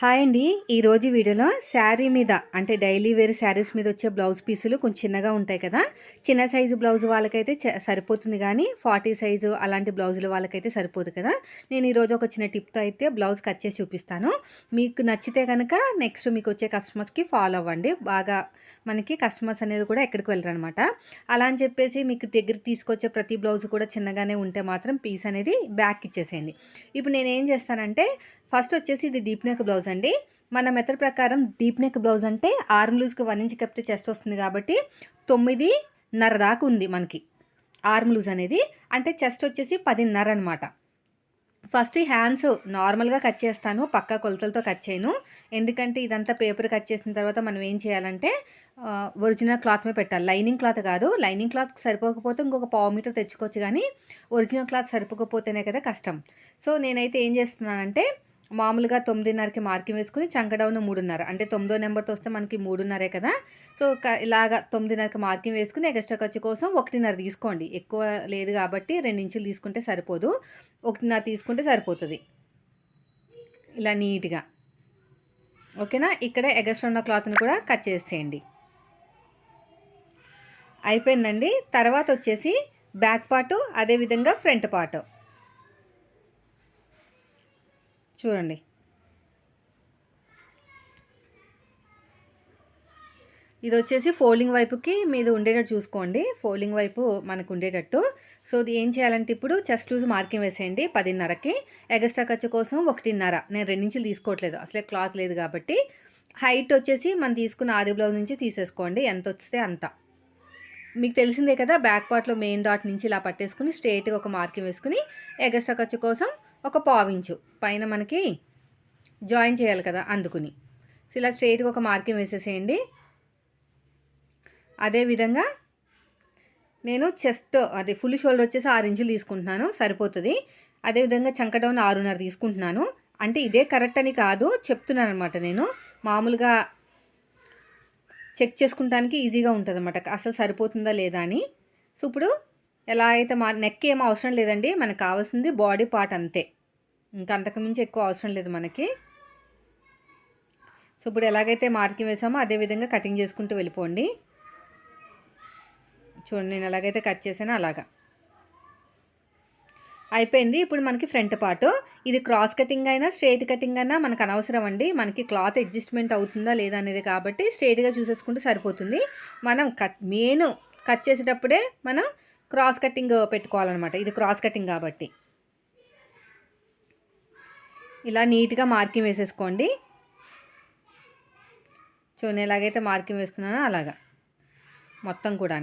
Hi అండి. ఈరోజు వీడియోలో శారీ మీద అంటే డైలీ వేర్ శారీస్ మీద వచ్చే బ్లౌజ్ పీసులు కొంచెం చిన్నగా ఉంటాయి కదా. చిన్న సైజు బ్లౌజ్ వాళ్ళకైతే సరిపోతుంది కానీ ఫార్టీ సైజు అలాంటి బ్లౌజులు వాళ్ళకైతే సరిపోదు కదా. నేను ఈరోజు ఒక చిన్న టిప్తో అయితే బ్లౌజ్ కట్ చేసి చూపిస్తాను. మీకు నచ్చితే కనుక నెక్స్ట్ మీకు వచ్చే కస్టమర్స్కి ఫాలో అవ్వండి. బాగా మనకి కస్టమర్స్ అనేది కూడా ఎక్కడికి వెళ్ళరు అనమాట అలా అని చెప్పేసి మీకు దగ్గర తీసుకొచ్చే ప్రతి బ్లౌజ్ కూడా చిన్నగానే ఉంటే మాత్రం పీస్ అనేది బ్యాక్ ఇచ్చేసేయండి. ఇప్పుడు నేను ఏం చేస్తానంటే ఫస్ట్ వచ్చేసి ఇది డీప్ నెక్ బ్లౌజ్ అండి. మన మెథడ్ ప్రకారం డీప్ నెక్ బ్లౌజ్ అంటే ఆర్మ్ లూజ్కి వన్ ఇంచ్ కప్తే చెస్ట్ వస్తుంది కాబట్టి తొమ్మిదిన్నర దాకా ఉంది మనకి ఆర్మ్ లూజ్ అనేది. అంటే చెస్ట్ వచ్చేసి పదిన్నర అనమాట. ఫస్ట్ ఈ హ్యాండ్స్ నార్మల్గా కట్ చేస్తాను పక్క కొలతలతో కట్ చేయను. ఎందుకంటే ఇదంతా పేపర్ కట్ చేసిన తర్వాత మనం ఏం చేయాలంటే ఒరిజినల్ క్లాత్ మీద పెట్టాలి. లైనింగ్ క్లాత్ కాదు లైనింగ్ క్లాత్ సరిపోకపోతే ఇంకొక పావు మీటర్ తెచ్చుకోవచ్చు కానీ ఒరిజినల్ క్లాత్ సరిపోకపోతేనే కదా కష్టం. సో నేనైతే ఏం చేస్తున్నానంటే మామూలుగా తొమ్మిదిన్నరకి మార్కింగ్ వేసుకుని చంకడౌన్ మూడున్నర. అంటే తొమ్మిదో నెంబర్తో వస్తే మనకి మూడున్నరే కదా. సో క- ఇలాగా తొమ్మిదిన్నరకి మార్కింగ్ వేసుకుని ఎక్స్ట్రా ఖర్చు కోసం ఒకటిన్నర తీసుకోండి. ఎక్కువ లేదు కాబట్టి రెండు ఇంచులు తీసుకుంటే సరిపోదు. ఒకటిన్నర తీసుకుంటే సరిపోతుంది. ఇలా నీట్గా. ఓకేనా? ఇక్కడ ఎగస్ట్రా ఉన్న క్లాత్ని కూడా కట్ చేసేయండి. అయిపోయిందండి. తర్వాత వచ్చేసి బ్యాక్ పార్టు అదేవిధంగా ఫ్రంట్ పార్ట్. చూడండి. ఇది వచ్చేసి ఫోల్డింగ్ వైపుకి మీద ఉండేటట్టు చూసుకోండి. ఫోల్డింగ్ వైపు మనకు ఉండేటట్టు. సో ఇది ఏం చేయాలంటే ఇప్పుడు చెస్ట్ లూజ్ మార్కింగ్ వేసేయండి పదిన్నరకి. ఎగస్ట్రా ఖర్చు కోసం ఒకటిన్నర. నేను రెండించులు తీసుకోవట్లేదు. అసలే క్లాత్ లేదు కాబట్టి. హైట్ వచ్చేసి మనం తీసుకున్న ఆది బ్లౌజ్ నుంచి తీసేసుకోండి. ఎంత వస్తే అంత. మీకు తెలిసిందే కదా బ్యాక్ పార్ట్లో మెయిన్ డాట్ నుంచి ఇలా పట్టేసుకుని స్ట్రేట్గా ఒక మార్కింగ్ వేసుకుని ఎగస్ట్రా ఖర్చు కోసం ఒక పావించు పైన మనకి జాయిన్ చేయాలి కదా అందుకుని. సో ఇలా స్ట్రేట్గా ఒక మార్కింగ్ వేసేసేయండి. అదేవిధంగా నేను చెస్ట్ అది ఫుల్ షోల్డర్ వచ్చేసి ఆరు ఇంచులు తీసుకుంటున్నాను సరిపోతుంది. అదేవిధంగా చంక డౌన్ ఆరున్నర తీసుకుంటున్నాను. అంటే ఇదే కరెక్ట్ అని కాదు చెప్తున్నాను అనమాట నేను. మామూలుగా చెక్ చేసుకుంటానికి ఈజీగా ఉంటుంది అనమాట అసలు సరిపోతుందా లేదా అని. సో ఇప్పుడు ఎలా అయితే మా నెక్ ఏం అవసరం లేదండి. మనకు కావాల్సింది బాడీ పార్ట్ అంతే. ఇంకా అంతకుమించి ఎక్కువ అవసరం లేదు మనకి. సో ఇప్పుడు ఎలాగైతే మార్కింగ్ వేసామో అదే విధంగా కటింగ్ చేసుకుంటూ వెళ్ళిపోండి. చూడండి నేను ఎలాగైతే కట్ చేసానో అలాగా. అయిపోయింది. ఇప్పుడు మనకి ఫ్రంట్ పార్ట్. ఇది క్రాస్ కటింగ్ అయినా స్ట్రైట్ కటింగ్ అయినా మనకు అనవసరం అండి. మనకి క్లాత్ అడ్జస్ట్మెంట్ అవుతుందా లేదా అనేది కాబట్టి స్ట్రైట్గా చూసేసుకుంటే సరిపోతుంది. మనం కట్ మెయిన్ కట్ చేసేటప్పుడే మనం క్రాస్ కటింగ్ పెట్టుకోవాలన్నమాట. ఇది క్రాస్ కటింగ్ కాబట్టి. ఇలా నీట్గా మార్కింగ్ వేసేసుకోండి. చూడండి ఎలాగైతే మార్కింగ్ వేస్తున్నానో అలాగా. మొత్తం కూడా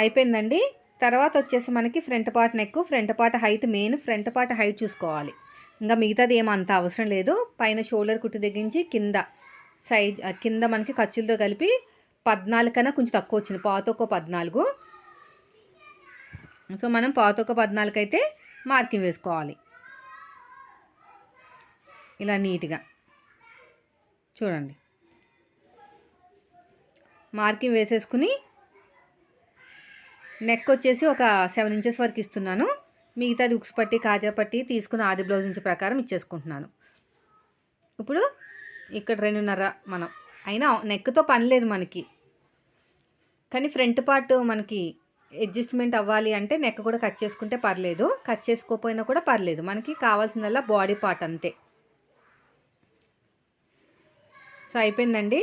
అయిపోయిందండి. తర్వాత వచ్చేసి మనకి front part neck front part height main front part height చూసుకోవాలి. ఇంకా మిగతాది ఏమంత అవసరం లేదు. పైన షోల్డర్ కుట్టు తెగించి కింద సైజ్ కింద మనకి ఖర్చులతో కలిపి పద్నాలుగు కన్నా కొంచెం తక్కువ వచ్చింది. పాతొక్క పద్నాలుగు. సో మనం పాతొక్క పద్నాలుగు అయితే మార్కింగ్ వేసుకోవాలి. ఇలా నీట్గా. చూడండి. మార్కింగ్ వేసేసుకుని నెక్ వచ్చేసి ఒక సెవెన్ ఇంచెస్ వరకు ఇస్తున్నాను. మిగతాది ఉక్స్ పట్టి కాజా పట్టి తీసుకున్న ఆది బ్లౌజ్ ఇంచు ప్రకారం ఇచ్చేసుకుంటున్నాను. ఇప్పుడు ఇక్కడ రెండున్నర మనం. అయినా నెక్తో పని లేదు మనకి. కానీ ఫ్రంట్ పార్ట్ మనకి అడ్జస్ట్మెంట్ అవ్వాలి అంటే నెక్ కూడా కట్ చేసుకుంటే పర్లేదు. కట్ చేసుకోకపోయినా కూడా పర్లేదు. మనకి కావాల్సిందల్లా బాడీ పార్ట్ అంతే. సో అయిపోయిందండి.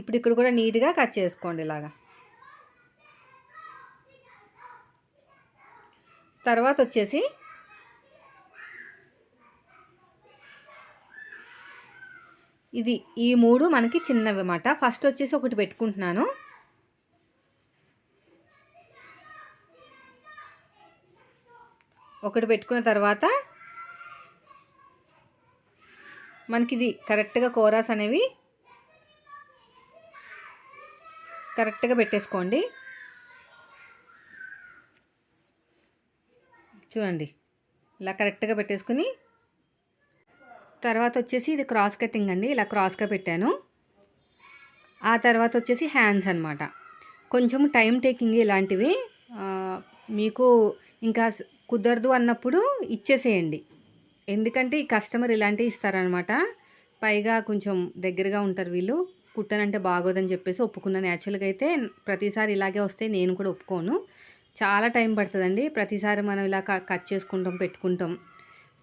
ఇప్పుడు ఇక్కడ కూడా నీట్గా కట్ చేసుకోండి ఇలాగా. తర్వాత వచ్చేసి ఇది ఈ మూడు మనకి చిన్నవి అన్నమాట. ఫస్ట్ వచ్చేసి ఒకటి పెట్టుకుంటున్నాను. ఒకటి పెట్టుకున్న తర్వాత మనకి ఇది కరెక్ట్గా కోరాస్ అనేవి కరెక్ట్గా పెట్టేసుకోండి. చూడండి ఇలా కరెక్ట్గా పెట్టేసుకుని తర్వాత వచ్చేసి ఇది క్రాస్ కటింగ్ అండి ఇలా క్రాస్గా పెట్టాను. ఆ తర్వాత వచ్చేసి హ్యాండ్స్ అనమాట కొంచెం టైం టేకింగ్ ఇలాంటివి మీకు ఇంకా కుదరదు అన్నప్పుడు ఇచ్చేసేయండి. ఎందుకంటే ఈ కస్టమర్ ఇలాంటివి ఇస్తారనమాట పైగా కొంచెం దగ్గరగా ఉంటారు వీళ్ళు. కుట్టనంటే బాగోదని చెప్పేసి ఒప్పుకున్నాను యాక్చువల్గా అయితే ప్రతిసారి ఇలాగే వస్తే నేను కూడా ఒప్పుకోను. చాలా టైం పడుతుందండి. ప్రతిసారి మనం ఇలా కట్ చేసుకుంటాం పెట్టుకుంటాం.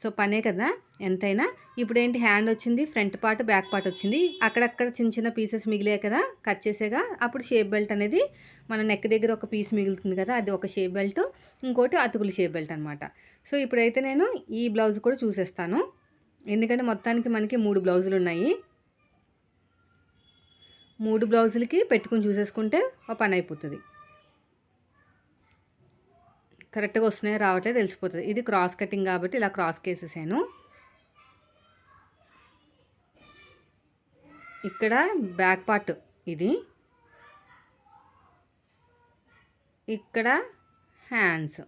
సో పనే కదా ఎంతైనా. ఇప్పుడు ఏంటి హ్యాండ్ వచ్చింది ఫ్రంట్ పార్ట్ బ్యాక్ పార్ట్ వచ్చింది. అక్కడక్కడ చిన్న చిన్న పీసెస్ మిగిలే కదా కట్ చేసేగా. అప్పుడు షేప్ బెల్ట్ అనేది మన నెక్ దగ్గర ఒక పీస్ మిగులుతుంది కదా అది ఒక షేప్ బెల్ట్. ఇంకోటి అతుకులు షేప్ బెల్ట్ అనమాట సో ఇప్పుడైతే నేను ఈ బ్లౌజ్ కూడా చూసేస్తాను. ఎందుకంటే మొత్తానికి మనకి మూడు బ్లౌజులు ఉన్నాయి. మూడు బ్లౌజులకి పెట్టుకుని చూసేసుకుంటే ఒక పని అయిపోతుంది. కరెక్ట్గా వస్తున్నాయో రావట్లేదు తెలిసిపోతుంది. ఇది క్రాస్ కటింగ్ కాబట్టి ఇలా క్రాస్ కేసేసాను. ఇక్కడ బ్యాక్ పార్ట్ ఇది. ఇక్కడ హ్యాండ్స్.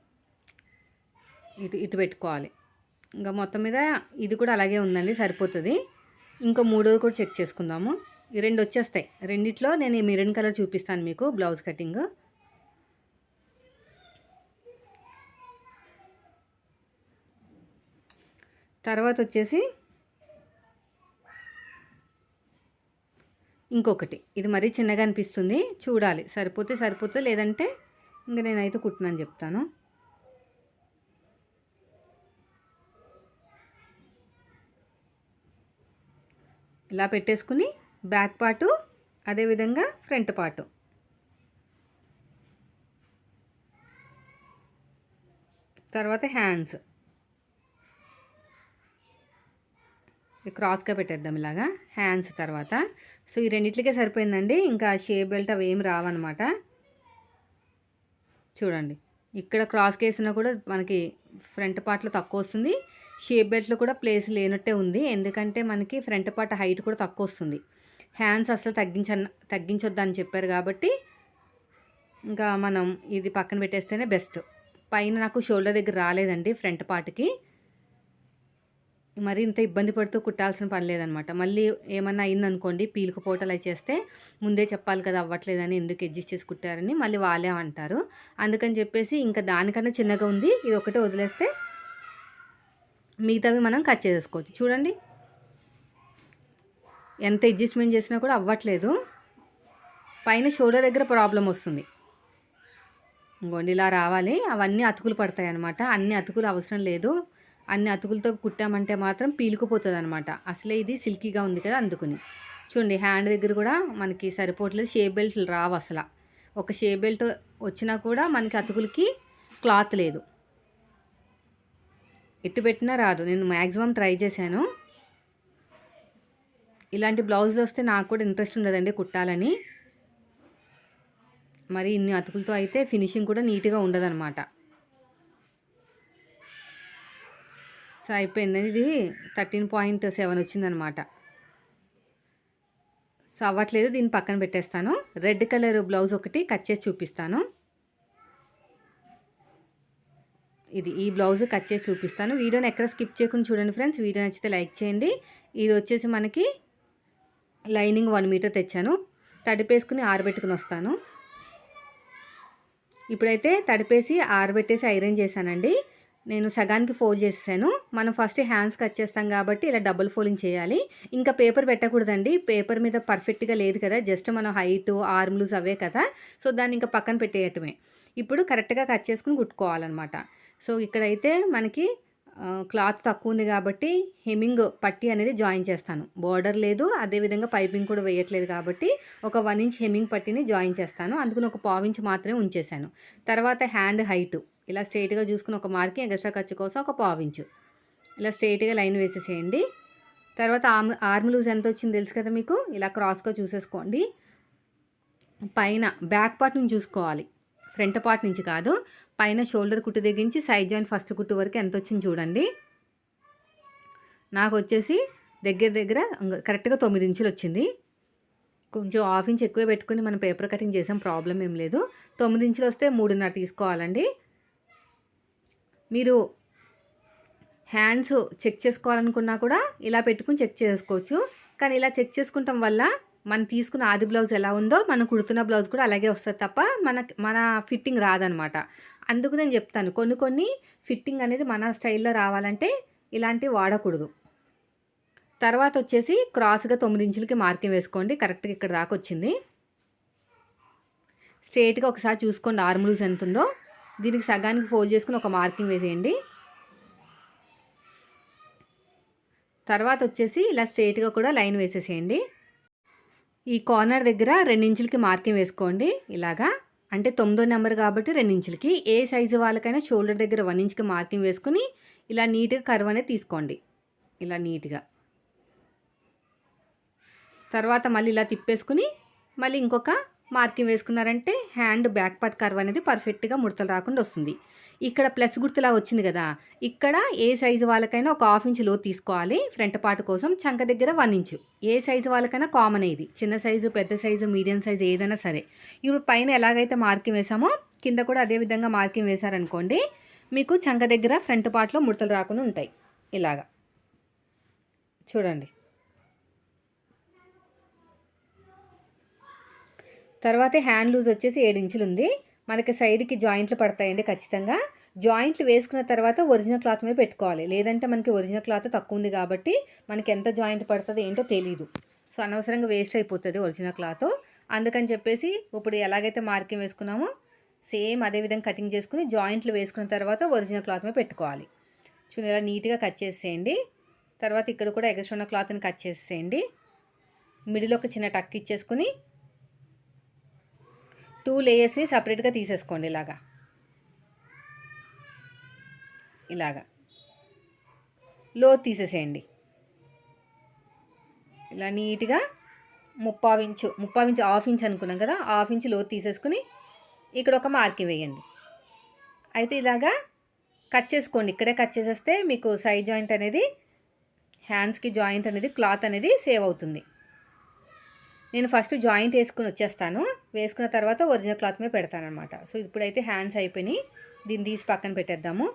ఇటు ఇటు పెట్టుకోవాలి. ఇంకా మొత్తం మీద ఇది కూడా అలాగే ఉందండి సరిపోతుంది. ఇంకో మూడోది కూడా చెక్ చేసుకుందాము. ఈ రెండు వచ్చేస్తాయి. రెండిట్లో నేను ఈ మిరన్ కలర్ చూపిస్తాను మీకు బ్లౌజ్ కటింగ్. తర్వాత వచ్చేసి ఇంకొకటి. ఇది మరీ చిన్నగా అనిపిస్తుంది. చూడాలి. సరిపోతే సరిపోతే లేదంటే ఇంకా నేనైతే కుట్టినని చెప్తాను. ఇలా పెట్టేసుకుని బ్యాక్ పార్టు అదేవిధంగా ఫ్రంట్ పార్టు. తర్వాత హ్యాండ్స్. క్రాస్గా పెట్టేద్దాం ఇలాగా హ్యాండ్స్ తర్వాత. సో ఈ రెండిట్లకే సరిపోయిందండి. ఇంకా షేప్ బెల్ట్ అవి ఏం రావన్నమాట. చూడండి ఇక్కడ క్రాస్కి వేసినా కూడా మనకి ఫ్రంట్ పార్ట్లో తక్కువ వస్తుంది. షేప్ బెల్ట్లో కూడా ప్లేస్ లేనట్టే ఉంది. ఎందుకంటే మనకి ఫ్రంట్ పార్ట్ హైట్ కూడా తక్కువ వస్తుంది. హ్యాండ్స్ అసలు తగ్గించ తగ్గించొద్దని చెప్పారు కాబట్టి ఇంకా మనం ఇది పక్కన పెట్టేస్తేనే బెస్ట్ పైన నాకు షోల్డర్ దగ్గర రాలేదండి ఫ్రంట్ పార్ట్కి మరి ఇంత ఇబ్బంది పడుతూ కుట్టాల్సిన పని లేదనమాట. మళ్ళీ ఏమన్నా అయిందనుకోండి పీలుకుపోవటం అలా చేస్తే ముందే చెప్పాలి కదా అవ్వట్లేదని ఎందుకు అడ్జస్ట్ చేసి కుట్టారని మళ్ళీ వాళ్ళే అంటారు. అందుకని చెప్పేసి ఇంకా దానికన్నా చిన్నగా ఉంది ఇది ఒకటే వదిలేస్తే మిగతావి మనం కట్ చేసుకోవచ్చు చూడండి. ఎంత అడ్జస్ట్మెంట్ చేసినా కూడా అవ్వట్లేదు. పైన షోల్డర్ దగ్గర ప్రాబ్లం వస్తుంది. ఇంకోండి ఇలా రావాలి అవన్నీ అతుకులు పడతాయి అనమాట అన్ని అతుకులు అవసరం లేదు. అన్ని అతుకులతో కుట్టామంటే మాత్రం పీలుకుపోతుంది అనమాట అసలే ఇది సిల్కీగా ఉంది కదా అందుకుని. చూడండి హ్యాండ్ దగ్గర కూడా మనకి సరిపోవట్లేదు షేప్ బెల్ట్లు రావు అసలు. ఒక షేప్ బెల్ట్ వచ్చినా కూడా మనకి అతుకులకి క్లాత్ లేదు. ఎట్టు పెట్టినా రాదు. నేను మ్యాక్సిమం ట్రై చేశాను. ఇలాంటి బ్లౌజులు వస్తే నాకు కూడా ఇంట్రెస్ట్ ఉండదండి కుట్టాలని. మరి ఇన్ని అతుకులతో అయితే ఫినిషింగ్ కూడా నీట్గా ఉండదన్నమాట. సో అయిపోయింది ఇది థర్టీన్ పాయింట్ సెవెన్ వచ్చిందనమాట. సో అవ్వట్లేదు. దీన్ని పక్కన పెట్టేస్తాను. రెడ్ కలర్ బ్లౌజ్ ఒకటి కట్ చేసి చూపిస్తాను. ఇది ఈ బ్లౌజ్ కట్ చేసి చూపిస్తాను. వీడియోని ఎక్కడ స్కిప్ చేయకుండా చూడండి ఫ్రెండ్స్. వీడియో నచ్చితే లైక్ చేయండి. ఇది వచ్చేసి మనకి లైనింగ్ వన్ మీటర్ తెచ్చాను. తడిపేసుకుని ఆరబెట్టుకుని వస్తాను. ఇప్పుడైతే తడిపేసి ఆరబెట్టేసి ఐరన్ చేశానండి. నేను సగానికి ఫోల్డ్ చేసేసాను. మనం ఫస్ట్ హ్యాండ్స్ కట్ చేస్తాం కాబట్టి ఇలా డబుల్ ఫోల్డింగ్ చేయాలి. ఇంకా పేపర్ పెట్టకూడదండి. పేపర్ మీద పర్ఫెక్ట్గా లేదు కదా. జస్ట్ మనం హైట్ ఆర్మ్లూస్ అవే కదా. సో దాన్ని ఇంకా పక్కన పెట్టేయటమే. ఇప్పుడు కరెక్ట్గా కట్ చేసుకుని కుట్టుకోవాలన్నమాట. సో ఇక్కడైతే మనకి క్లాత్ తక్కువ ఉంది కాబట్టి హెమ్మింగ్ పట్టి అనేది జాయిన్ చేస్తాను. బోర్డర్ లేదు అదేవిధంగా పైపింగ్ కూడా వేయట్లేదు కాబట్టి ఒక వన్ ఇంచ్ హెమ్మింగ్ పట్టిని జాయిన్ చేస్తాను. అందుకని ఒక పావు ఇంచ్ మాత్రమే ఉంచేసాను తర్వాత హ్యాండ్ హైట్ ఇలా స్ట్రైట్గా చూసుకుని ఒక మార్కింగ్ ఎక్స్ట్రా ఖర్చు కోసం ఒక పావించు ఇలా స్ట్రైట్గా లైన్ వేసేసేయండి. తర్వాత ఆర్మ్ ఆర్మ్ లూజ్ ఎంత వచ్చింది తెలుసు కదా మీకు? ఇలా క్రాస్గా చూసేసుకోండి. పైన బ్యాక్ పార్ట్ నుంచి చూసుకోవాలి. ఫ్రంట్ పార్ట్ నుంచి కాదు. పైన షోల్డర్ కుట్టు తెగించి సైడ్ జాయింట్ ఫస్ట్ కుట్టు వరకు ఎంత వచ్చింది చూడండి. నాకు వచ్చేసి దగ్గర దగ్గర కరెక్ట్గా తొమ్మిది ఇంచులు వచ్చింది. కొంచెం హాఫ్ ఇంచ్ ఎక్కువ పెట్టుకుని మనం పేపర్ కటింగ్ చేసాం ప్రాబ్లం ఏం లేదు. తొమ్మిది ఇంచులు వస్తే మూడున్నర తీసుకోవాలండి. మీరు హ్యాండ్స్ చెక్ చేసుకోవాలనుకున్నా కూడా ఇలా పెట్టుకుని చెక్ చేసుకోవచ్చు. కానీ ఇలా చెక్ చేసుకుంటాం వల్ల మనం తీసుకున్న ఆది బ్లౌజ్ ఎలా ఉందో మనం కుడుతున్న బ్లౌజ్ కూడా అలాగే వస్తుంది తప్ప మన మన ఫిట్టింగ్ రాదనమాట. అందుకు నేను చెప్తాను. కొన్ని కొన్ని ఫిట్టింగ్ అనేది మన స్టైల్లో రావాలంటే ఇలాంటివి వాడకూడదు. తర్వాత వచ్చేసి క్రాస్గా తొమ్మిది ఇంచులకి మార్కింగ్ వేసుకోండి. కరెక్ట్గా ఇక్కడ దాకా వచ్చింది. స్ట్రేట్గా ఒకసారి చూసుకోండి ఆర్మ్ లూజ్ ఎంత ఉందో. దీనికి సగానికి ఫోల్డ్ చేసుకుని ఒక మార్కింగ్ వేసేయండి. తర్వాత వచ్చేసి ఇలా స్ట్రేట్గా కూడా లైన్ వేసేసేయండి. ఈ కార్నర్ దగ్గర రెండించులకి మార్కింగ్ వేసుకోండి. ఇలాగా. అంటే తొమ్మిదో నెంబర్ కాబట్టి రెండించులకి ఏ సైజు వాళ్ళకైనా షోల్డర్ దగ్గర వన్ ఇంచ్కి మార్కింగ్ వేసుకుని ఇలా నీట్గా కర్వ్ అనేది తీసుకోండి. ఇలా నీట్గా. తర్వాత మళ్ళీ ఇలా తిప్పేసుకుని మళ్ళీ ఇంకొక మార్కింగ్ వేసుకున్నారంటే హ్యాండ్ బ్యాక్ పార్ట్ కర్వ్ అనేది పర్ఫెక్ట్గా ముడతలు రాకుండా వస్తుంది. ఇక్కడ ప్లస్ గుర్తులా వచ్చింది కదా. ఇక్కడ ఏ సైజు వాళ్ళకైనా ఒక హాఫ్ ఇంచ్లో తీసుకోవాలి. ఫ్రంట్ పార్ట్ కోసం చంక దగ్గర వన్ ఇంచు. ఏ సైజు వాళ్ళకైనా కామన్ ఇది. చిన్న సైజు పెద్ద సైజు మీడియం సైజు ఏదైనా సరే. ఇప్పుడు పైన ఎలాగైతే మార్కింగ్ వేసామో కింద కూడా అదే విధంగా మార్కింగ్ వేశారనుకోండి మీకు చంక దగ్గర ఫ్రంట్ పార్ట్లో ముడతలు రాకుండా ఉంటాయి. ఇలాగా. చూడండి. తర్వాత హ్యాండ్ లూజ్ వచ్చేసి ఏడు ఇంచులు ఉంది. మనకి సైడ్కి జాయింట్లు పడతాయండి ఖచ్చితంగా. జాయింట్లు వేసుకున్న తర్వాత ఒరిజినల్ క్లాత్ మీద పెట్టుకోవాలి. లేదంటే మనకి ఒరిజినల్ క్లాత్ తక్కువ ఉంది కాబట్టి మనకి ఎంత జాయింట్ పడుతుంది ఏంటో తెలియదు సో అనవసరంగా వేస్ట్ అయిపోతుంది ఒరిజినల్ క్లాత్. అందుకని చెప్పేసి ఇప్పుడు ఎలాగైతే మార్కింగ్ వేసుకున్నామో సేమ్ అదే విధంగా కటింగ్ చేసుకుని జాయింట్లు వేసుకున్న తర్వాత ఒరిజినల్ క్లాత్ మీద పెట్టుకోవాలి. చూడండి ఇలా నీట్గా కట్ చేసేయండి. తర్వాత ఇక్కడ కూడా ఎగస్ట్రా ఉన్న క్లాత్ని కట్ చేసేయండి. మిడిల్ ఒక చిన్న టక్ ఇచ్చేసుకుని టూ లేయర్స్ని సపరేట్గా తీసేసుకోండి ఇలాగా. ఇలాగా. లో తీసేసేయండి. ఇలా నీట్గా ముప్పావు ఇంచు ముప్పావు ఇంచు హాఫ్ ఇంచ్ అనుకున్నాం కదా హాఫ్ ఇంచ్లో తీసేసుకుని ఇక్కడ ఒక మార్కింగ్ వేయండి. అయితే ఇలాగా కట్ చేసుకోండి. ఇక్కడే కట్ చేసేస్తే మీకు సైడ్ జాయింట్ అనేది హ్యాండ్స్కి జాయింట్ అనేది క్లాత్ అనేది సేవ్ అవుతుంది. నేను ఫస్ట్ జాయింట్ వేసుకుని వచ్చేస్తాను. వేసుకున్న తర్వాత ఒరిజినల్ క్లాత్ మీద పెడతానమాట సో ఇప్పుడైతే హ్యాండ్స్ అయిపోయినాయి. దీన్ని తీసి పక్కన పెట్టేద్దాము.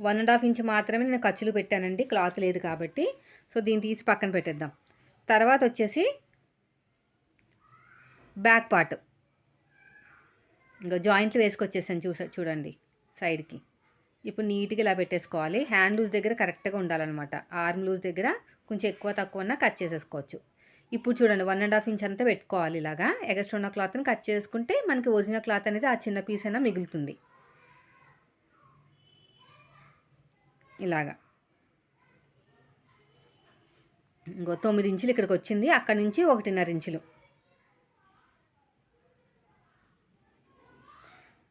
వన్ అండ్ హాఫ్ ఇంచ్ మాత్రమే నేను ఖర్చులు పెట్టానండి. క్లాత్ లేదు కాబట్టి. సో దీన్ని తీసి పక్కన పెట్టేద్దాం. తర్వాత వచ్చేసి బ్యాక్ పార్ట్. ఇంకా జాయింట్లు వేసుకొచ్చేసాను చూసా చూడండి సైడ్కి. ఇప్పుడు నీట్గా ఇలా పెట్టేసుకోవాలి. హ్యాండ్ లూజ్ దగ్గర కరెక్ట్గా ఉండాలన్నమాట. ఆర్మ్ లూజ్ దగ్గర కొంచెం ఎక్కువ తక్కువ కట్ చేసేసుకోవచ్చు. ఇప్పుడు చూడండి వన్ అండ్ హాఫ్ ఇంచ్ అంతా పెట్టుకోవాలి ఇలాగా. ఎగస్ట్రా ఉన్న క్లాత్ని కట్ చేసుకుంటే మనకి ఒరిజినల్ క్లాత్ అనేది ఆ చిన్న పీస్ అయినా మిగులుతుంది. ఇలాగా. ఇంకో తొమ్మిది ఇంచులు ఇక్కడికి వచ్చింది. అక్కడి నుంచి ఒకటిన్నర ఇంచులు.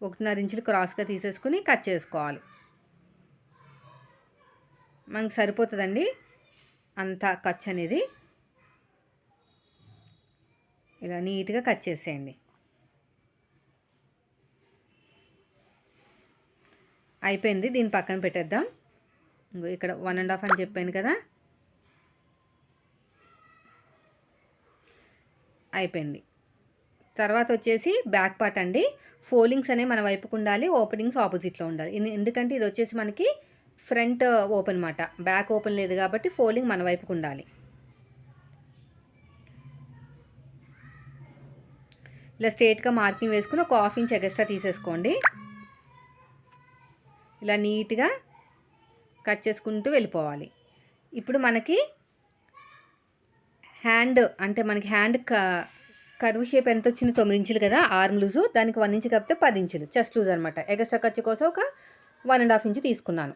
ఒకటిన్నర ఇంచులు క్రాస్గా తీసేసుకుని కట్ చేసుకోవాలి. మనకు సరిపోతుందండి అంత ఖర్చు అనేది ఇలా నీట్గా కట్ చేసేయండి. అయిపోయింది. దీని పక్కన పెట్టేద్దాం. ఇక్కడ వన్ అండ్ హాఫ్ అని చెప్పాను కదా. అయిపోయింది. తర్వాత వచ్చేసి బ్యాక్ పార్ట్ అండి. ఫోలింగ్స్ అనేవి మన వైపుకు ఉండాలి ఓపెనింగ్స్ ఆపోజిట్లో ఉండాలి. ఎందుకంటే ఇది వచ్చేసి మనకి ఫ్రంట్ ఓపెన్ మాట. బ్యాక్ ఓపెన్ లేదు కాబట్టి ఫోలింగ్ మన వైపుకు ఉండాలి. ఇలా స్ట్రేట్గా మార్కింగ్ వేసుకుని ఒక హాఫ్ ఇంచ్ ఎగస్ట్రా తీసేసుకోండి. ఇలా నీట్గా కట్ చేసుకుంటూ వెళ్ళిపోవాలి. ఇప్పుడు మనకి హ్యాండ్ అంటే మనకి హ్యాండ్ క కర్వ్ షేప్ ఎంత వచ్చింది? తొమ్మిది ఇంచులు కదా ఆర్మ్ లూజు. దానికి వన్ ఇంచు కాకపోతే పది ఇంచులు చెస్ట్ లూజ్ అనమాట ఎగస్ట్రా ఖర్చు కోసం ఒక వన్ అండ్ హాఫ్ ఇంచ్ తీసుకున్నాను.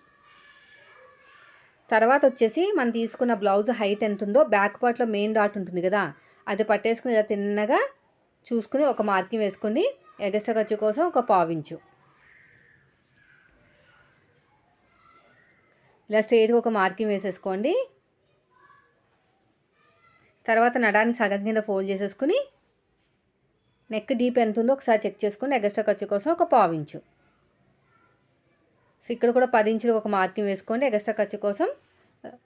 తర్వాత వచ్చేసి మనం తీసుకున్న బ్లౌజ్ హైట్ ఎంత ఉందో బ్యాక్ పార్ట్లో మెయిన్ డాట్ ఉంటుంది కదా అది పట్టేసుకుని ఇలా తిన్నగా చూసుకుని ఒక మార్కింగ్ వేసుకోండి ఎగస్ట్రా ఖర్చు కోసం ఒక పావించు ఇలా స్ట్రేట్గా ఒక మార్కింగ్ వేసేసుకోండి. తర్వాత నడాన్ని సగం కింద ఫోల్డ్ చేసేసుకుని నెక్ డీప్ ఎంత ఉందో ఒకసారి చెక్ చేసుకుని ఎగస్ట్రా ఖర్చు కోసం ఒక పావించు సో ఇక్కడ కూడా పది ఇంచులు ఒక మార్కింగ్ వేసుకోండి ఎగస్ట్రా ఖర్చు కోసం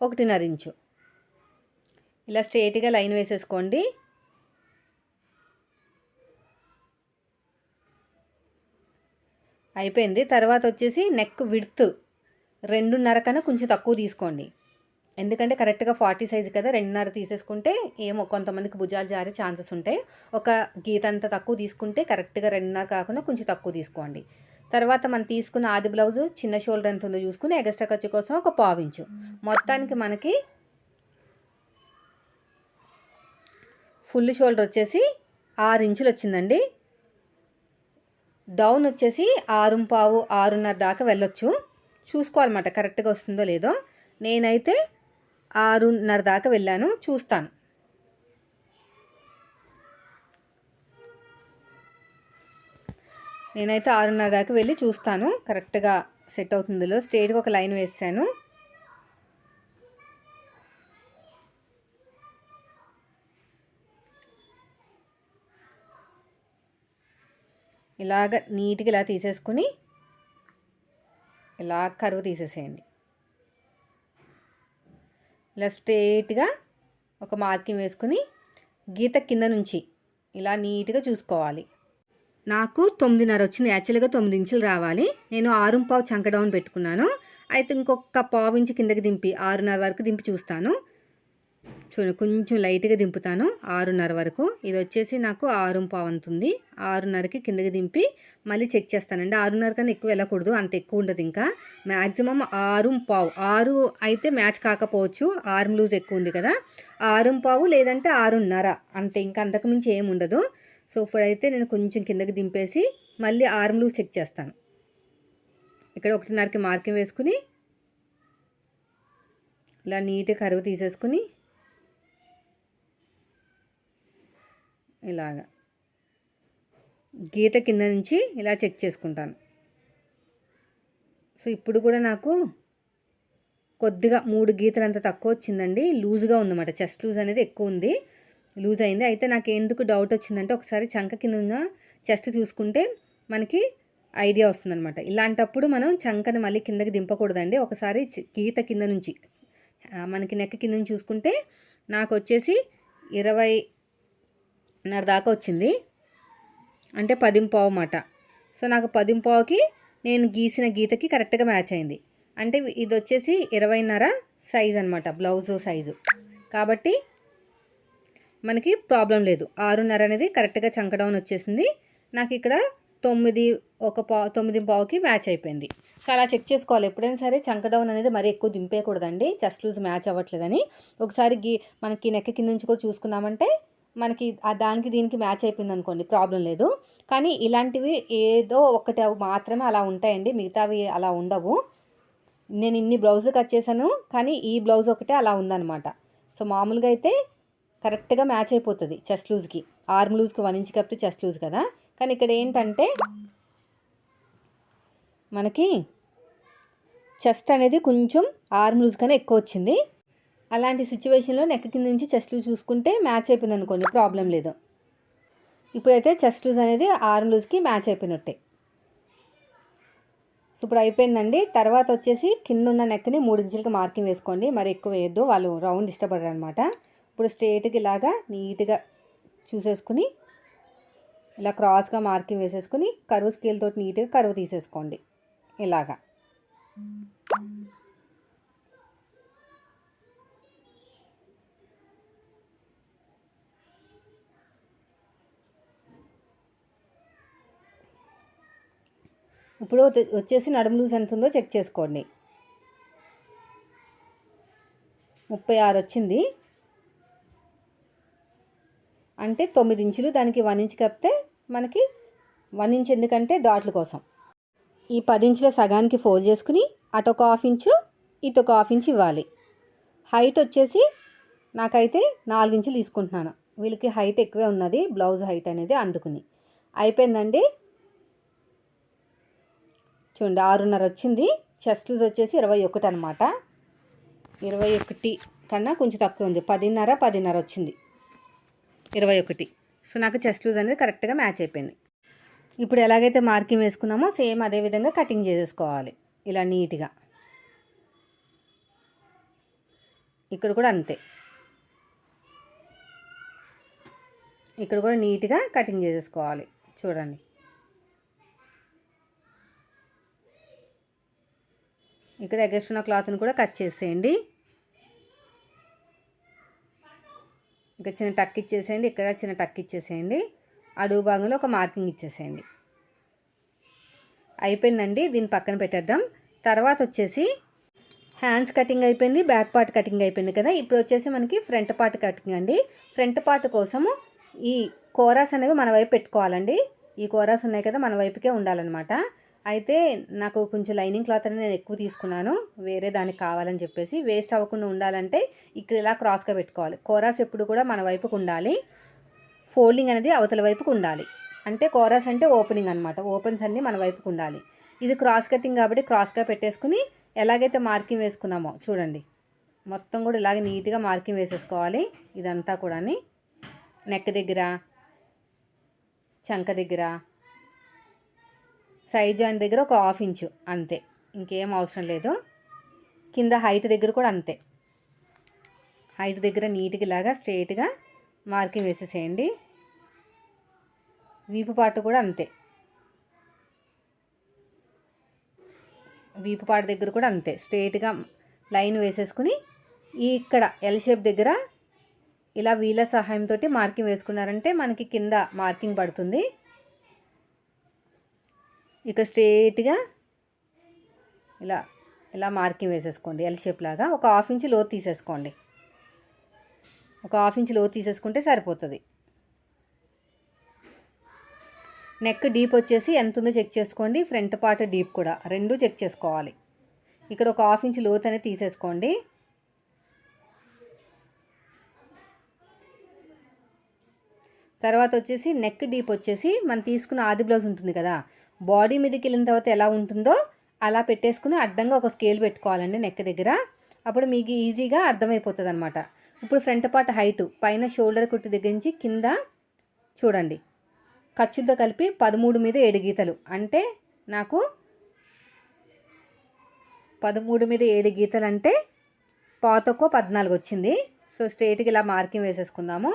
ఒకటిన్నర ఇంచు. ఇలా స్ట్రేట్గా లైన్ వేసేసుకోండి. అయిపోయింది. తర్వాత వచ్చేసి నెక్ విడ్త్ రెండున్నర కన్నా కొంచెం తక్కువ తీసుకోండి. ఎందుకంటే కరెక్ట్గా ఫార్టీ సైజు కదా రెండున్నర తీసేసుకుంటే ఏమో కొంతమందికి భుజాలు జారే ఛాన్సెస్ ఉంటాయి. ఒక గీత అంత తక్కువ తీసుకుంటే కరెక్ట్గా రెండున్నర కాకుండా కొంచెం తక్కువ తీసుకోండి. తర్వాత మనం తీసుకున్న ఆది బ్లౌజ్ చిన్న షోల్డర్ ఎంత ఉందో చూసుకుని ఎగస్ట్రా ఖర్చు కోసం ఒక పావించు మొత్తానికి మనకి ఫుల్ షోల్డర్ వచ్చేసి ఆరు ఇంచులు వచ్చిందండి. డౌన్ వచ్చేసి ఆరు పావు ఆరున్నర దాకా వెళ్ళొచ్చు. చూసుకోవాలన్నమాట కరెక్ట్గా వస్తుందో లేదో. నేనైతే ఆరున్నర దాకా వెళ్ళాను. చూస్తాను. నేనైతే ఆరున్నర దాకా వెళ్ళి చూస్తాను. కరెక్ట్గా సెట్ అవుతుందో స్ట్రేట్గా ఒక లైన్ వేసాను. ఇలాగ నీట్గా ఇలా తీసేసుకుని ఇలా కరువు తీసేసేయండి. ఇలా స్ట్రేట్గా ఒక మార్కింగ్ వేసుకుని గీత కింద నుంచి ఇలా నీట్గా చూసుకోవాలి. నాకు తొమ్మిదిన్నర వచ్చింది. యాక్చువల్గా తొమ్మిది ఇంచులు రావాలి. నేను ఆరు పావు చంక డౌన్ పెట్టుకున్నాను. అయితే ఇంకొక పావు ఇంచు కిందకి దింపి ఆరున్నర వరకు దింపి చూస్తాను. చూడండి కొంచెం లైట్గా దింపుతాను ఆరున్నర వరకు. ఇది వచ్చేసి నాకు ఆరు పావు అంతుంది ఆరున్నరకి కిందకి దింపి మళ్ళీ చెక్ చేస్తానండి. ఆరున్నర కన్నా ఎక్కువ వెళ్ళకూడదు అంత ఎక్కువ ఉండదు ఇంకా. మ్యాక్సిమం ఆరు పావు ఆరు అయితే మ్యాచ్ కాకపోవచ్చు ఆరు లూజ్ ఎక్కువ ఉంది కదా. ఆరు పావు లేదంటే ఆరున్నర అంతే. ఇంకా అంతకు మించి ఏమి ఉండదు. సో ఇప్పుడైతే నేను కొంచెం కిందకి దింపేసి మళ్ళీ ఆర్మ్ లూజ్ చెక్ చేస్తాను. ఇక్కడ ఒకటిన్నరకి మార్కింగ్ వేసుకుని ఇలా నీట్గా కరువు తీసేసుకుని ఇలాగా. గీత కింద నుంచి ఇలా చెక్ చేసుకుంటాను. సో ఇప్పుడు కూడా నాకు కొద్దిగా మూడు గీతలు అంత తక్కువ వచ్చిందండి. లూజ్గా ఉందన్నమాట. చెస్ట్ లూజ్ అనేది ఎక్కువ ఉంది. లూజ్ అయింది. అయితే నాకు ఎందుకు డౌట్ వచ్చిందంటే ఒకసారి చంక కింద ఉన్న చెస్ట్ చూసుకుంటే మనకి ఐడియా వస్తుందన్నమాట. ఇలాంటప్పుడు మనం చంకని మళ్ళీ కిందకి దింపకూడదండి. ఒకసారి గీత కింద నుంచి మనకి నెక్క కింద నుంచి చూసుకుంటే నాకు వచ్చేసి ఇరవై నర దాకా వచ్చింది. అంటే పదింపావు మాట. సో నాకు పదింపావుకి నేను గీసిన గీతకి కరెక్ట్గా మ్యాచ్ అయింది. అంటే ఇది వచ్చేసి ఇరవైన్నర సైజ్ అనమాట బ్లౌజ్ సైజు. కాబట్టి మనకి ప్రాబ్లం లేదు. ఆరున్నర అనేది కరెక్ట్గా చంకడౌన్ వచ్చేసింది. నాకు ఇక్కడ తొమ్మిది ఒక పా తొమ్మిది పావుకి మ్యాచ్ అయిపోయింది. సో అలా చెక్ చేసుకోవాలి. ఎప్పుడైనా సరే చంకడౌన్ అనేది మరీ ఎక్కువ దింపేయకూడదండి. చెస్ట్ లూజ్ మ్యాచ్ అవ్వట్లేదని. ఒకసారి గీ మనకి నెక్క కింద నుంచి కూడా చూసుకున్నామంటే మనకి దానికి దీనికి మ్యాచ్ అయిపోయింది అనుకోండి ప్రాబ్లం లేదు. కానీ ఇలాంటివి ఏదో ఒకటి మాత్రమే అలా ఉంటాయండి మిగతావి అలా ఉండవు. నేను ఇన్ని బ్లౌజులు కట్ చేశాను కానీ ఈ బ్లౌజ్ ఒకటే అలా ఉందన్నమాట. సో మామూలుగా అయితే కరెక్ట్గా మ్యాచ్ అయిపోతుంది చెస్ట్ లూజ్కి. ఆర్మ్ లూజ్కి వన్ ఇంచ్ కప్పితే చెస్ట్ లూజ్ కదా. కానీ ఇక్కడ ఏంటంటే మనకి చెస్ట్ అనేది కొంచెం ఆర్మ్ లూజ్ కన్నా ఎక్కువ వచ్చింది. అలాంటి సిచ్యువేషన్లో నెక్ కింద నుంచి చెస్ట్ లూజ్ చూసుకుంటే మ్యాచ్ అయిపోయింది అనుకోండి ప్రాబ్లం లేదు. ఇప్పుడైతే చెస్ట్ లూజ్ అనేది ఆర్మ్ లూజ్కి మ్యాచ్ అయిపోయినట్టే. ఇప్పుడు అయిపోయిందండి. తర్వాత వచ్చేసి కింద ఉన్న నెక్ని మూడు ఇంచులకి మార్కింగ్ వేసుకోండి. మరి ఎక్కువ వేయద్దు. వాళ్ళు రౌండ్ ఇష్టపడరు అనమాట ఇప్పుడు స్ట్రేట్కి ఇలాగా నీట్గా చూసేసుకుని ఇలా క్రాస్గా మార్కింగ్ వేసేసుకుని కరువు స్కేల్ తోటి నీట్గా కరువు తీసేసుకోండి. ఇలాగా. Hmm. ఇప్పుడు వచ్చేసి నడుము లూజ్ ఎంత ఉందో చెక్ చేసుకోండి. ముప్పై ఆరు వచ్చింది. అంటే తొమ్మిది ఇంచులు దానికి వన్ ఇంచ్ కప్పితే మనకి వన్ ఇంచ్ ఎందుకంటే డాట్ల కోసం. ఈ పది ఇంచుల సగానికి ఫోల్డ్ చేసుకుని అటు ఒక హాఫ్ ఇంచు ఇటు ఒక హాఫ్ ఇంచ్ ఇవ్వాలి. హైట్ వచ్చేసి నాకైతే నాలుగు ఇంచులు తీసుకుంటున్నాను. వీళ్ళకి హైట్ ఎక్కువే ఉన్నది బ్లౌజ్ హైట్ అనేది అందుకుని. అయిపోయిందండి. చూడండి ఆరున్నర వచ్చింది. చెస్ట్ వచ్చేసి ఇరవై ఒకటి అనమాట ఇరవై ఒకటి కన్నా కొంచెం తక్కువ ఉంది. పదిన్నర పదిన్నర వచ్చింది. ఇరవై ఒకటి. సో నాకు చెస్ట్ లూజ్ అనేది కరెక్ట్గా మ్యాచ్ అయిపోయింది. ఇప్పుడు ఎలాగైతే మార్కింగ్ వేసుకున్నామో సేమ్ అదే విధంగా కటింగ్ చేసేసుకోవాలి. ఇలా నీట్గా ఇక్కడ కూడా అంతే. ఇక్కడ కూడా నీట్గా కటింగ్ చేసేసుకోవాలి. చూడండి. ఇక్కడ ఎగస్ట్ ఉన్న క్లాత్ని కూడా కట్ చేసేయండి. ఇంకా చిన్న టక్ ఇచ్చేసేయండి. ఇక్కడ చిన్న టక్ ఇచ్చేసేయండి. అడుగు భాగంలో ఒక మార్కింగ్ ఇచ్చేసేయండి. అయిపోయిందండి. దీన్ని పక్కన పెట్టేద్దాం. తర్వాత వచ్చేసి హ్యాండ్స్ కటింగ్ అయిపోయింది. బ్యాక్ పార్ట్ కటింగ్ అయిపోయింది కదా. ఇప్పుడు వచ్చేసి మనకి ఫ్రంట్ పార్ట్ కటింగ్ అండి. ఫ్రంట్ పార్ట్ కోసము ఈ కోరాస్ అనేవి మన వైపు పెట్టుకోవాలండి. ఈ కోరాస్ ఉన్నాయి కదా మన వైపుకే ఉండాలన్నమాట. అయితే నాకు కొంచెం లైనింగ్ క్లాత్ అనేది నేను ఎక్కువ తీసుకున్నాను. వేరే దానికి కావాలని చెప్పేసి వేస్ట్ అవ్వకుండా ఉండాలంటే ఇక్కడ ఇలా క్రాస్గా పెట్టుకోవాలి. కోరాస్ ఎప్పుడు కూడా మన వైపుకు ఉండాలి. ఫోల్డింగ్ అనేది అవతల వైపుకు ఉండాలి. అంటే కోరాస్ అంటే ఓపెనింగ్ అనమాట ఓపెన్స్ అన్నీ మన వైపుకు ఉండాలి. ఇది క్రాస్ కటింగ్ కాబట్టి క్రాస్గా పెట్టేసుకుని ఎలాగైతే మార్కింగ్ వేసుకున్నామో చూడండి. మొత్తం కూడా ఇలాగే నీట్గా మార్కింగ్ వేసేసుకోవాలి. ఇదంతా కూడా నెక్ దగ్గర చంక దగ్గర సైడ్ జాయింట్ దగ్గర ఒక హాఫ్ ఇంచు అంతే. ఇంకేం అవసరం లేదు. కింద హైట్ దగ్గర కూడా అంతే. హైట్ దగ్గర నీట్గా ఇలాగా స్ట్రైట్గా మార్కింగ్ వేసేసేయండి. వీపు పాటు కూడా అంతే. వీపు పాటు దగ్గర కూడా అంతే. స్ట్రైట్గా లైన్ వేసేసుకుని ఇక్కడ ఎల్ షేప్ దగ్గర ఇలా వీళ్ళ సహాయంతో మార్కింగ్ వేసుకున్నారంటే మనకి కింద మార్కింగ్ పడుతుంది. ఇక స్ట్రేట్గా ఇలా ఇలా మార్కింగ్ వేసేసుకోండి. ఎల్ షేప్ లాగా ఒక హాఫ్ ఇంచ్ లోతు తీసేసుకోండి. ఒక హాఫ్ ఇంచ్ లోతు తీసేసుకుంటే సరిపోతుంది. నెక్ డీప్ వచ్చేసి ఎంత ఉందో చెక్ చేసుకోండి. ఫ్రంట్ పార్ట్ డీప్ కూడా రెండు చెక్ చేసుకోవాలి. ఇక్కడ ఒక హాఫ్ ఇంచ్ లోతు అనేది తీసేసుకోండి. తర్వాత వచ్చేసి నెక్ డీప్ వచ్చేసి మనం తీసుకున్న ఆది బ్లౌజ్ ఉంటుంది కదా బాడీ మీదకి వెళ్ళిన తర్వాత ఎలా ఉంటుందో అలా పెట్టేసుకుని అడ్డంగా ఒక స్కేల్ పెట్టుకోవాలండి నెక్ దగ్గర. అప్పుడు మీకు ఈజీగా అర్థమైపోతుంది అనమాట ఇప్పుడు ఫ్రంట్ పార్ట్ హైట్ పైన షోల్డర్ కుట్టి దగ్గర నుంచి కింద చూడండి. ఖర్చులతో కలిపి పదమూడు మీద ఏడు గీతలు. అంటే నాకు పదమూడు మీద ఏడు గీతలు అంటే పాతకో పద్నాలుగు వచ్చింది సో స్ట్రేట్కి ఇలా మార్కింగ్ వేసేసుకుందాము.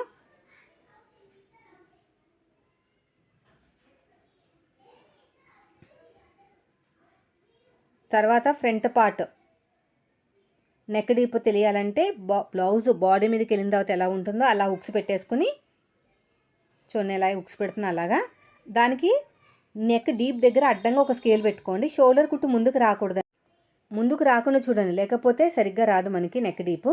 తర్వాత ఫ్రంట్ పార్ట్. నెక్ డీప్ తెలియాలంటే బ్లౌజ్ బాడీ మీదకి వెళ్ళిన తర్వాత ఎలా ఉంటుందో అలా ఉక్స్ పెట్టేసుకుని చూడండి ఎలా ఉక్స్ పెడుతున్నా అలాగా. దానికి నెక్ డీప్ దగ్గర అడ్డంగా ఒక స్కేల్ పెట్టుకోండి. షోల్డర్ కుట్టు ముందుకు రాకూడదు. ముందుకు రాకుండా చూడండి. లేకపోతే సరిగ్గా రాదు మనకి నెక్ డీప్.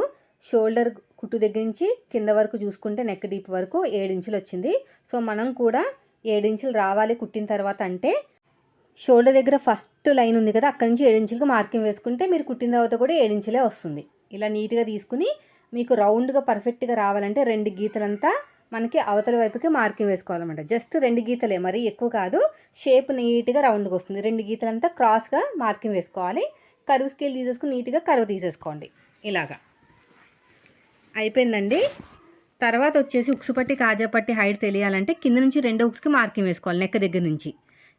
షోల్డర్ కుట్టు దగ్గర నుంచి కింద వరకు చూసుకుంటే నెక్ డీప్ వరకు ఏడించులు వచ్చింది. సో మనం కూడా ఏడించులు రావాలి కుట్టిన తర్వాత అంటే షోల్డర్ దగ్గర ఫస్ట్ లైన్ ఉంది కదా అక్కడి నుంచి ఏడించులకు మార్కింగ్ వేసుకుంటే మీరు కుట్టిన తర్వాత కూడా ఏడించలే వస్తుంది. ఇలా నీట్గా తీసుకుని మీకు రౌండ్గా పర్ఫెక్ట్గా రావాలంటే రెండు గీతలంతా మనకి అవతల వైపుకి మార్కింగ్ వేసుకోవాలన్నమాట. జస్ట్ రెండు గీతలే మరి ఎక్కువ కాదు షేప్ నీట్గా రౌండ్గా వస్తుంది. రెండు గీతలంతా క్రాస్గా మార్కింగ్ వేసుకోవాలి. కరువు స్కేల్ తీసేసుకుని నీట్గా కరువు తీసేసుకోండి. ఇలాగా. అయిపోయిందండి. తర్వాత వచ్చేసి ఉక్సుపట్టి కాజాపట్టి హైట్ తెలియాలంటే కింద నుంచి రెండు ఉక్స్కి మార్కింగ్ వేసుకోవాలి నెక్క దగ్గర నుంచి.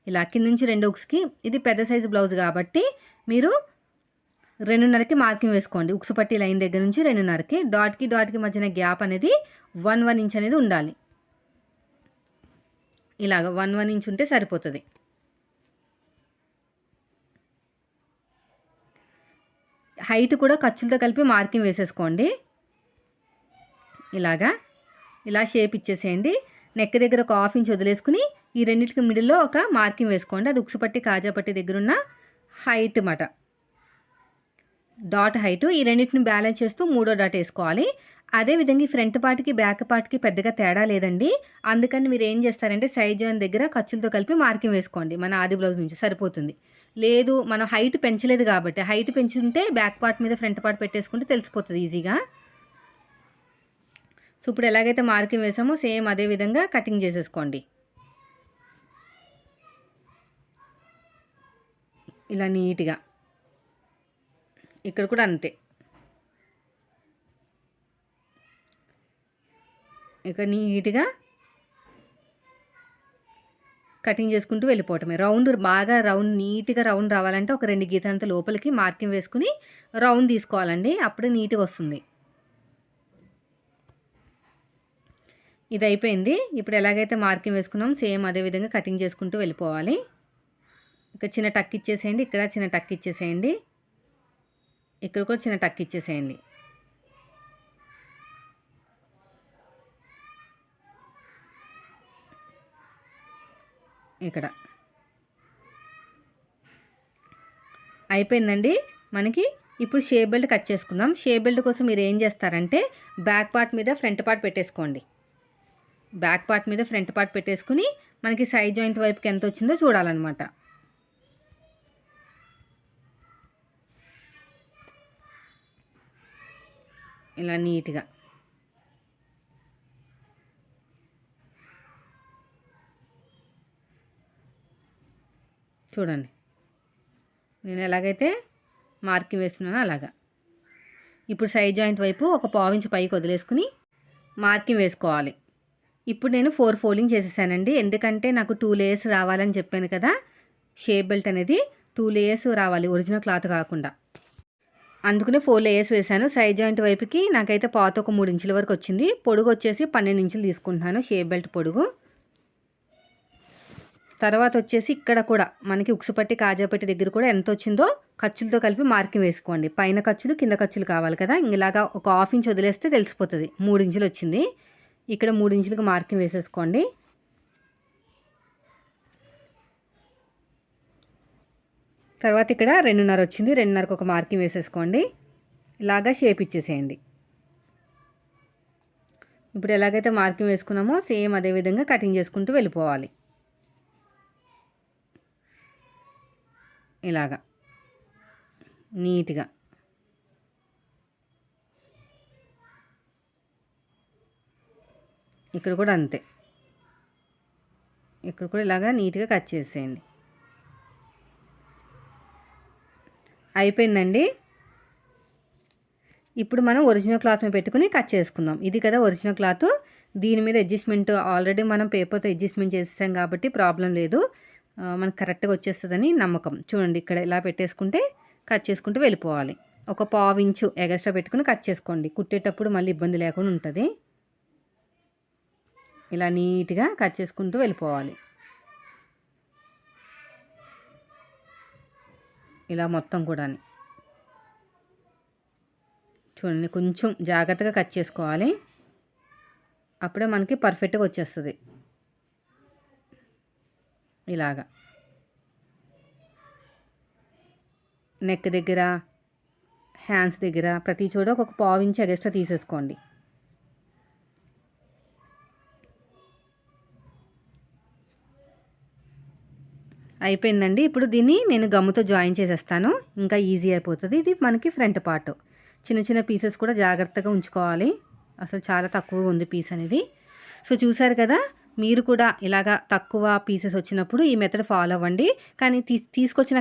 ఇలా కింద నుంచి రెండు ఉక్స్కి ఇది పెద్ద సైజు బ్లౌజ్ కాబట్టి మీరు రెండున్నరకి మార్కింగ్ వేసుకోండి. ఉక్స్ పట్టి లైన్ దగ్గర నుంచి రెండున్నరకి. డాట్కి డాట్కి మధ్యన గ్యాప్ అనేది వన్ వన్ ఇంచ్ అనేది ఉండాలి. ఇలాగ వన్ వన్ ఇంచ్ ఉంటే సరిపోతుంది. హైట్ కూడా ఖర్చులతో కలిపి మార్కింగ్ వేసేసుకోండి. ఇలాగా ఇలా షేప్ ఇచ్చేసేయండి. నెక్ దగ్గర ఒక హాఫ్ ఇంచ్ వదిలేసుకుని ఈ రెండింటికి మిడిల్లో ఒక మార్కింగ్ వేసుకోండి. అది ఉక్సుపట్టి కాజాపట్టి దగ్గర ఉన్న హైట్ మాట. డాట్ హైట్ ఈ రెండింటిని బ్యాలెన్స్ చేస్తూ మూడో డాట్ వేసుకోవాలి. అదేవిధంగా ఈ ఫ్రంట్ పార్ట్కి బ్యాక్ పార్ట్కి పెద్దగా తేడా లేదండి. అందుకని మీరు ఏం చేస్తారంటే సైజ్ జాయిన్ దగ్గర ఖర్చులతో కలిపి మార్కింగ్ వేసుకోండి. మన ఆది బ్లౌజ్ నుంచి సరిపోతుంది. లేదు మనం హైట్ పెంచలేదు కాబట్టి. హైట్ పెంచుంటే బ్యాక్ పార్ట్ మీద ఫ్రంట్ పార్ట్ పెట్టేసుకుంటే తెలిసిపోతుంది ఈజీగా సో ఇప్పుడు ఎలాగైతే మార్కింగ్ వేసామో సేమ్ అదే విధంగా కటింగ్ చేసేసుకోండి. ఇలా నీట్గా. ఇక్కడ కూడా అంతే. ఇక్కడ నీట్గా కటింగ్ చేసుకుంటూ వెళ్ళిపోవటమే. రౌండ్ బాగా రౌండ్ నీట్గా రౌండ్ రావాలంటే ఒక రెండు గీతంత లోపలికి మార్కింగ్ వేసుకుని రౌండ్ తీసుకోవాలండి. అప్పుడు నీట్గా వస్తుంది. ఇది అయిపోయింది. ఇప్పుడు ఎలాగైతే మార్కింగ్ వేసుకున్నాం సేమ్ అదే విధంగా కటింగ్ చేసుకుంటూ వెళ్ళిపోవాలి. ఇక్కడ చిన్న టక్ ఇచ్చేసేయండి ఇక్కడ చిన్న టక్ ఇచ్చేసేయండి. ఇక్కడ కూడా చిన్న టక్ ఇచ్చేసేయండి. ఇక్కడ. అయిపోయిందండి మనకి. ఇప్పుడు షే బెల్ట్ కట్ చేసుకుందాం. షే బెల్ట్ కోసం మీరు ఏం చేస్తారంటే బ్యాక్ పార్ట్ మీద ఫ్రంట్ పార్ట్ పెట్టేసుకోండి. బ్యాక్ పార్ట్ మీద ఫ్రంట్ పార్ట్ పెట్టేసుకుని మనకి సైడ్ జాయింట్ వైపుకి ఎంత వచ్చిందో చూడాలన్నమాట. ఇలా నీట్గా. చూడండి. నేను ఎలాగైతే మార్కింగ్ వేస్తున్నానో అలాగా. ఇప్పుడు సైడ్ జాయింట్ వైపు ఒక పావించి పైకి వదిలేసుకుని మార్కింగ్ వేసుకోవాలి. ఇప్పుడు నేను ఫోర్ ఫోల్డింగ్ చేసేసానండి. ఎందుకంటే నాకు టూ లేయర్స్ రావాలని చెప్పాను కదా. షేప్ బెల్ట్ అనేది టూ లేయర్స్ రావాలి. ఒరిజినల్ క్లాత్ కాకుండా. అందుకనే ఫోర్ లేయర్స్ వేసాను సైడ్ జాయింట్ వైపుకి నాకైతే పాత ఒక మూడు ఇంచుల వరకు వచ్చింది. పొడుగు వచ్చేసి పన్నెండు ఇంచులు తీసుకుంటున్నాను. షేప్ బెల్ట్ పొడుగు. తర్వాత వచ్చేసి ఇక్కడ కూడా మనకి ఉక్సుపట్టి కాజాపట్టి దగ్గర కూడా ఎంత వచ్చిందో ఖర్చులతో కలిపి మార్కింగ్ వేసుకోండి. పైన ఖర్చులు కింద ఖర్చులు కావాలి కదా. ఇలాగా ఒక హాఫ్ ఇంచ్ వదిలేస్తే తెలిసిపోతుంది. మూడు ఇంచులు వచ్చింది. ఇక్కడ మూడు ఇంచులకు మార్కింగ్ వేసేసుకోండి. తర్వాత ఇక్కడ రెండున్నర వచ్చింది. రెండున్నరకు ఒక మార్కింగ్ వేసేసుకోండి. ఇలాగా షేప్ ఇచ్చేసేయండి. ఇప్పుడు ఎలాగైతే మార్కింగ్ వేసుకున్నామో సేమ్ అదే విధంగా కటింగ్ చేసుకుంటూ వెళ్ళిపోవాలి. ఇలాగా. నీట్గా. ఇక్కడ కూడా అంతే. ఇక్కడ కూడా ఇలాగా నీట్గా కట్ చేసేయండి. అయిపోయిందండి. ఇప్పుడు మనం ఒరిజినల్ క్లాత్ని పెట్టుకుని కట్ చేసుకుందాం. ఇది కదా ఒరిజినల్ క్లాత్ దీని మీద అడ్జస్ట్మెంట్ ఆల్రెడీ మనం పేపర్తో అడ్జస్ట్మెంట్ చేసేసాం కాబట్టి ప్రాబ్లం లేదు. మనకు కరెక్ట్గా వచ్చేస్తుందని నమ్మకం. చూడండి ఇక్కడ ఇలా పెట్టేసుకుంటే కట్ చేసుకుంటూ వెళ్ళిపోవాలి. ఒక పావు ఇంచు ఎగస్ట్రా పెట్టుకుని కట్ చేసుకోండి. కుట్టేటప్పుడు మళ్ళీ ఇబ్బంది లేకుండా ఉంటుంది. ఇలా నీట్గా కట్ చేసుకుంటూ వెళ్ళిపోవాలి. ఇలా మొత్తం కూడా చూడండి కొంచెం జాగ్రత్తగా కట్ చేసుకోవాలి. అప్పుడే మనకి పర్ఫెక్ట్గా వచ్చేస్తుంది. ఇలాగా. నెక్ దగ్గర హ్యాండ్స్ దగ్గర ప్రతి చోట ఒక పావు ఇంచ్ ఎగస్ట్రా తీసేసుకోండి. అయిపోయిందండి. ఇప్పుడు దీన్ని నేను గమ్ముతో జాయిన్ చేసేస్తాను. ఇంకా ఈజీ అయిపోతుంది. ఇది మనకి ఫ్రంట్ పార్ట్. చిన్న చిన్న పీసెస్ కూడా జాగ్రత్తగా ఉంచుకోవాలి. అసలు చాలా తక్కువగా ఉంది పీస్ అనేది. సో చూసారు కదా మీరు కూడా ఇలాగా తక్కువ పీసెస్ వచ్చినప్పుడు ఈ మెథడ్ ఫాలో అవ్వండి. కానీ తీ తీసుకొచ్చిన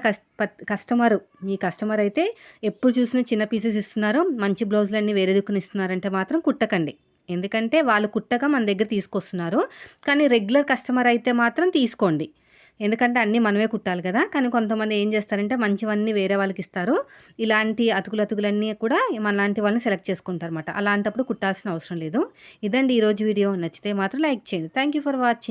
కస్టమర్ మీ కస్టమర్ అయితే ఎప్పుడు చూసినా చిన్న పీసెస్ ఇస్తున్నారు మంచి బ్లౌజులన్నీ వేరే దిక్కున ఇస్తున్నారంటే మాత్రం కుట్టకండి. ఎందుకంటే వాళ్ళు కుట్టక మన దగ్గర తీసుకొస్తున్నారు. కానీ రెగ్యులర్ కస్టమర్ అయితే మాత్రం తీసుకోండి. ఎందుకంటే అన్నీ మనమే కుట్టాలి కదా. కానీ కొంతమంది ఏం చేస్తారంటే మంచివన్నీ వేరే వాళ్ళకి ఇస్తారు. ఇలాంటి అతుకులు అతుకులన్నీ కూడా మనలాంటి వాళ్ళని సెలెక్ట్ చేసుకుంటారు అనమాట అలాంటప్పుడు కుట్టాల్సిన అవసరం లేదు. ఇదండి ఈరోజు వీడియో. నచ్చితే మాత్రం లైక్ చేయండి. Thank for watching